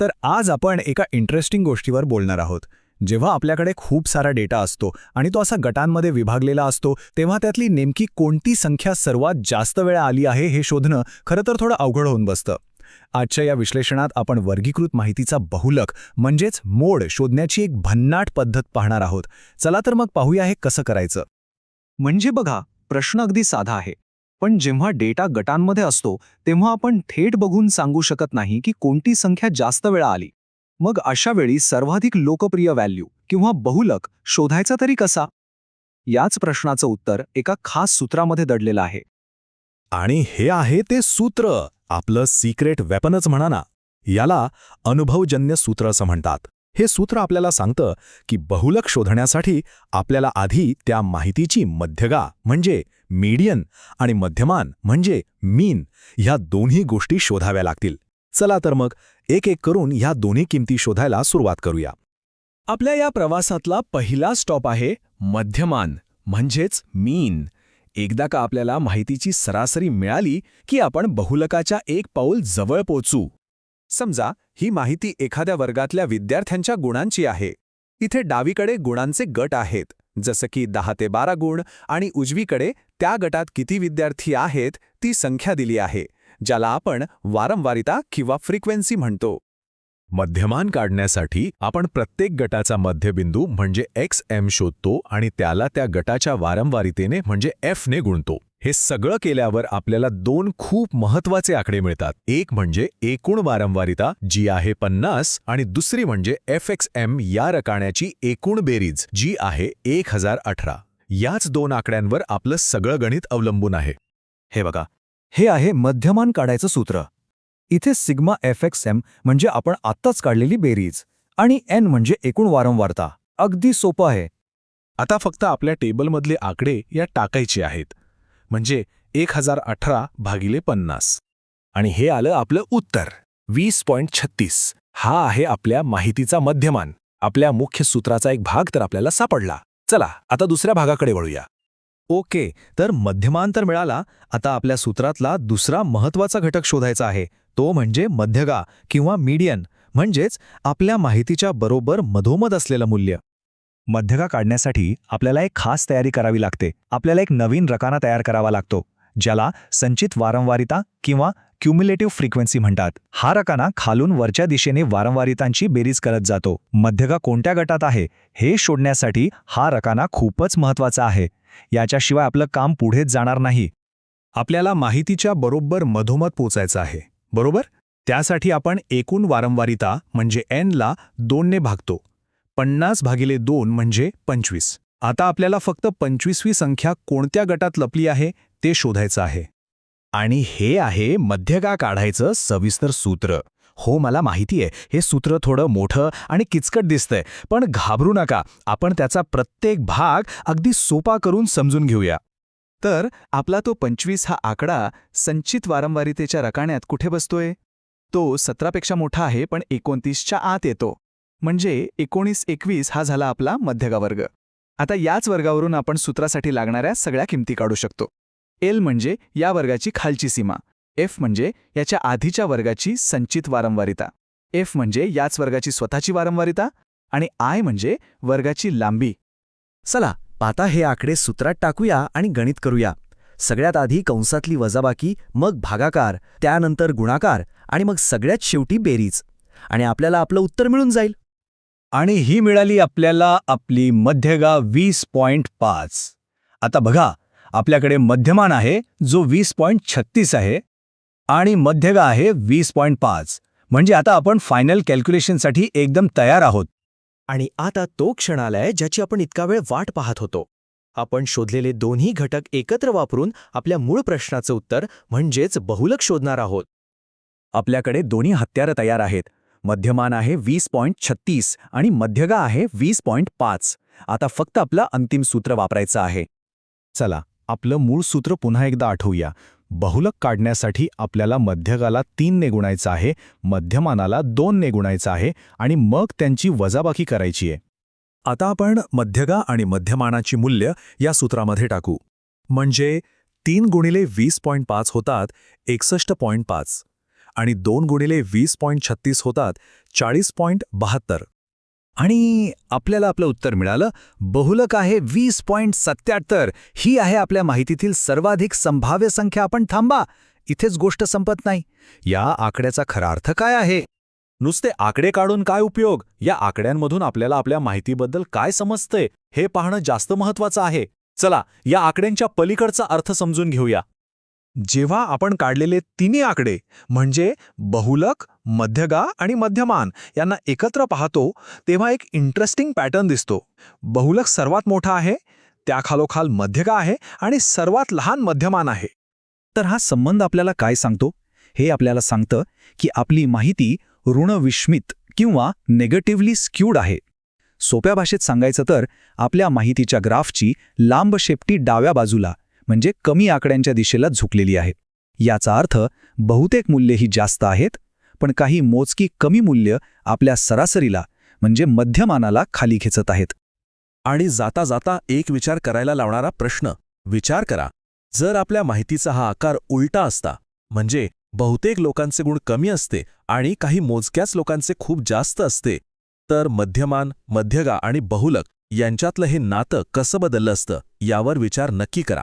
तर आज आपण एका इंटरेस्टिंग गोष्टीवर बोलणार आहोत. जेव्हा आपल्याकडे खूप सारा डेटा असतो आणि तो असा गटांमध्ये विभागलेला असतो तेव्हा त्यातली नेमकी कोणती संख्या सर्वात जास्त वेळा आली आहे हे शोधणं खरं तर थोडं अवघड होऊन बसतं. आजच्या या विश्लेषणात आपण वर्गीकृत माहितीचा बहुलक म्हणजेच मोड शोधण्याची एक भन्नाट पद्धत पाहणार आहोत. चला तर मग पाहूया हे कसं करायचं. म्हणजे बघा प्रश्न अगदी साधा आहे. पण जेव्हा डेटा गटांमध्ये असतो तेव्हा आपण थेट बघून सांगू शकत नाही की कोणती संख्या जास्त वेळा आली. मग अशा वेळी सर्वाधिक लोकप्रिय व्हॅल्यू किंवा बहुलक शोधायचा तरी कसा? याच प्रश्नाचं उत्तर एका खास सूत्रामध्ये दडलेलं आहे. आणि हे आहे ते सूत्र. आपलं सिक्रेट वेपनच म्हणा ना. याला अनुभवजन्य सूत्र असं म्हणतात. हे सूत्र आपल्याला सांगतं की बहुलक शोधण्यासाठी आपल्याला आधी त्या माहितीची मध्यगा म्हणजे मीडियन आणि मध्यमान म्हणजे मीन ह्या दोन्ही गोष्टी शोधाव्या लागतील. चला तर मग एक एक करून ह्या दोन्ही किमती शोधायला सुरुवात करूया. आपल्या या प्रवासातला पहिला स्टॉप आहे मध्यमान म्हणजेच मीन एकदा का आपल्याला माहितीची सरासरी मिळाली की आपण बहुलकाच्या एक पाऊल जवळ पोचू समजा ही माहिती एखाद्या वर्गातल्या विद्यार्थ्यांच्या गुणांची आहे. इथे डावीकडे गुणांचे गट आहेत जसं की दहा ते बारा गुण आणि उजवीकडे त्या गटात किती विद्यार्थी आहेत ती संख्या दिली आहे ज्याला आपण वारंवारिता किंवा फ्रिक्वेन्सी म्हणतो. मध्यमान काढण्यासाठी आपण प्रत्येक गटाचा मध्यबिंदू म्हणजे एक्स एम शोधतो आणि त्याला त्या गटाच्या वारंवारितेने म्हणजे एफने गुणतो. हे सगळं केल्यावर आपल्याला दोन खूप महत्त्वाचे आकडे मिळतात. एक म्हणजे एकूण वारंवारिता जी आहे पन्नास आणि दुसरी म्हणजे एफ एक्स एम या रकाण्याची एकूण बेरीज जी आहे एक हजार अठरा. याच दोन आकड्यांवर आपलं सगळं गणित अवलंबून आहे. हे बघा. हे आहे मध्यमान काढायचं सूत्र. इथे सिग्मा एफ एक्स एम म्हणजे आपण आत्ताच काढलेली बेरीज आणि एन म्हणजे एकूण वारंवारता. अगदी सोपं आहे. आता फक्त आपल्या टेबलमधले आकडे या टाकायचे आहेत. म्हणजे एक हजार अठरा भागिले पन्नास. आणि हे आलं आपलं उत्तर. वीस पॉईंट छत्तीस. हा आहे आपल्या माहितीचा मध्यमान. आपल्या मुख्य सूत्राचा एक भाग तर आपल्याला सापडला. चला आता दुसऱ्या भागाकडे वळूया. ओके तर मध्यमान तर मिळाला. आता आपल्या सूत्रातला दुसरा महत्त्वाचा घटक शोधायचा आहे. तो म्हणजे मध्यगा किंवा मीडियन म्हणजेच आपल्या माहितीच्या बरोबर मधोमध असलेलं मूल्य. मध्यगा काढण्यासाठी आपल्याला एक खास तयारी करावी लागते. आपल्याला एक नवीन रकाना तयार करावा लागतो ज्याला संचित वारंवारिता किंवा क्युम्युलेटिव्ह फ्रिक्वेन्सी म्हणतात. हा रकाना खालून वरच्या दिशेने वारंवारितांची बेरीज करत जातो. मध्यगा कोणत्या गटात आहे हे शोधण्यासाठी हा रकाना खूपच महत्त्वाचा आहे. याच्याशिवाय आपलं काम पुढेच जाणार नाही. आपल्याला माहितीच्या बरोबर मधोमध पोचायचं आहे. बरोबर? त्यासाठी आपण एकूण वारंवारिता म्हणजे एनला दोनने भागतो. पन्नास भागिले दोन म्हणजे पंचवीस. आता आपल्याला फक्त पंचवीसवी संख्या कोणत्या गटात लपली आहे ते शोधायचं आहे. आणि हे आहे मध्यगा काढायचं सविस्तर सूत्र. हो मला माहिती आहे. हे सूत्र थोडं मोठं आणि किचकट दिसतंय. पण घाबरू नका. आपण त्याचा प्रत्येक भाग अगदी सोपा करून समजून घेऊया. तर आपला तो पंचवीस हा आकडा संचित वारंवारितेच्या रकाण्यात कुठे बसतोय? तो सतरापेक्षा मोठा आहे पण एकोणतीसच्या आत येतो. म्हणजे एकोणीस एकवीस हा झाला आपला मध्यगा वर्ग. आता याच वर्गावरून आपण सूत्रासाठी लागणाऱ्या सगळ्या किमती काढू शकतो. एल म्हणजे या वर्गाची खालची सीमा. एफ म्हणजे याच्या आधीच्या वर्गाची संचित वारंवारिता. एफ म्हणजे याच वर्गाची स्वतःची वारंवारिता. आणि आय म्हणजे वर्गाची लांबी. चला आता हे आकडे सूत्रात टाकूया आणि गणित करूया. सगळ्यात आधी कंसातली वजाबाकी मग भागाकार त्यानंतर गुणाकार आणि मग सगळ्यात शेवटी बेरीज. आणि आपल्याला आपलं उत्तर मिळून जाईल. आणि ही मिळाली आपल्याला आपली मध्यगा वीस पॉइंट पाच. आता बघा आपल्याकडे मध्यमान आहे जो वीस पॉइंट छत्तीस आहे आणि मध्यगा आहे वीस पॉइंट पाच. म्हणजे आता आपण फायनल कॅल्क्युलेशनसाठी एकदम तयार आहोत. आणि आता तो क्षण आलाय ज्याची आपण इतका वेळ वाट पाहत होतो. आपण शोधलेले दोन्ही घटक एकत्र वापरून आपल्या मूळ प्रश्नाचं उत्तर म्हणजेच बहुलक शोधणार आहोत. आपल्याकडे दोन्ही हत्यारं तयार आहेत. मध्यमान आहे वीस पॉईंट छत्तीस आणि मध्यगा आहे वीस पॉइंट पाच. आता फक्त आपलं अंतिम सूत्र वापरायचं आहे. चला आपलं मूळ सूत्र पुन्हा एकदा आठवूया. बहुलक काढण्यासाठी आपल्याला मध्यगाला तीनने गुणायचं आहे मध्यमानाला दोनने गुणायचं आहे आणि मग त्यांची वजाबाकी करायची आहे. आता आपण मध्यगा आणि मध्यमानाची मूल्य या सूत्रामध्ये टाकू. म्हणजे तीन गुणिले वीस पॉईंट पाच होतात एकसष्ट पॉईंट पाच आणि दोन गुणिले वीस पॉईंट छत्तीस होतात चाळीस पॉईंट बहात्तर. आणि आपल्याला आपलं उत्तर मिळालं. बहुलक आहे वीस पॉईंट सत्याहत्तर ही आहे आपल्या माहितीतील सर्वाधिक संभाव्य संख्या. आपण थांबा. इथेच गोष्ट संपत नाही. या आकड्याचा खरा अर्थ काय आहे? नुसते आकडे काढून काय उपयोग? या आकड्यांमधून आपल्याला आपल्या माहितीबद्दल काय समजतंय? हे पाहणं जास्त महत्वाचं आहे. चला या आकड्यांच्या पलीकडचा अर्थ समजून घेऊया. जेव्हा आपण काढलेले तिन्ही आकडे म्हणजे बहुलक मध्यगा आणि मध्यमान यांना एकत्र पाहतो तेव्हा एक इंटरेस्टिंग पॅटर्न दिसतो. बहुलक सर्वात मोठा आहे त्याखालोखाल मध्यगा आहे आणि सर्वात लहान मध्यमान आहे. तर हा संबंध आपल्याला काय सांगतो? हे आपल्याला सांगतं की आपली माहिती ऋणविस्मित किंवा नेगेटिव्हली स्क्यूड आहे. सोप्या भाषेत सांगायचं तर आपल्या माहितीच्या ग्राफची लांब शेपटी डाव्या बाजूला म्हणजे कमी आकड्यांच्या दिशेला झुकलेली आहे. याचा अर्थ बहुतेक मूल्ये ही जास्त आहेत पण काही मोजकी कमी मूल्य आपल्या सरासरीला म्हणजे मध्यमानाला खाली खेचत आहेत. आणि जाता जाता एक विचार करायला लावणारा प्रश्न विचार करा. जर आपल्या माहितीचा हा आकार उलटा असता म्हणजे बहुतेक लोकांचे गुण कमी असते आणि काही मोजक्याच लोकांचे खूप जास्त असते तर मध्यमान मध्यगा आणि बहुलक यांच्यातलं हे नातं कसं बदललं असतं यावर विचार नक्की करा.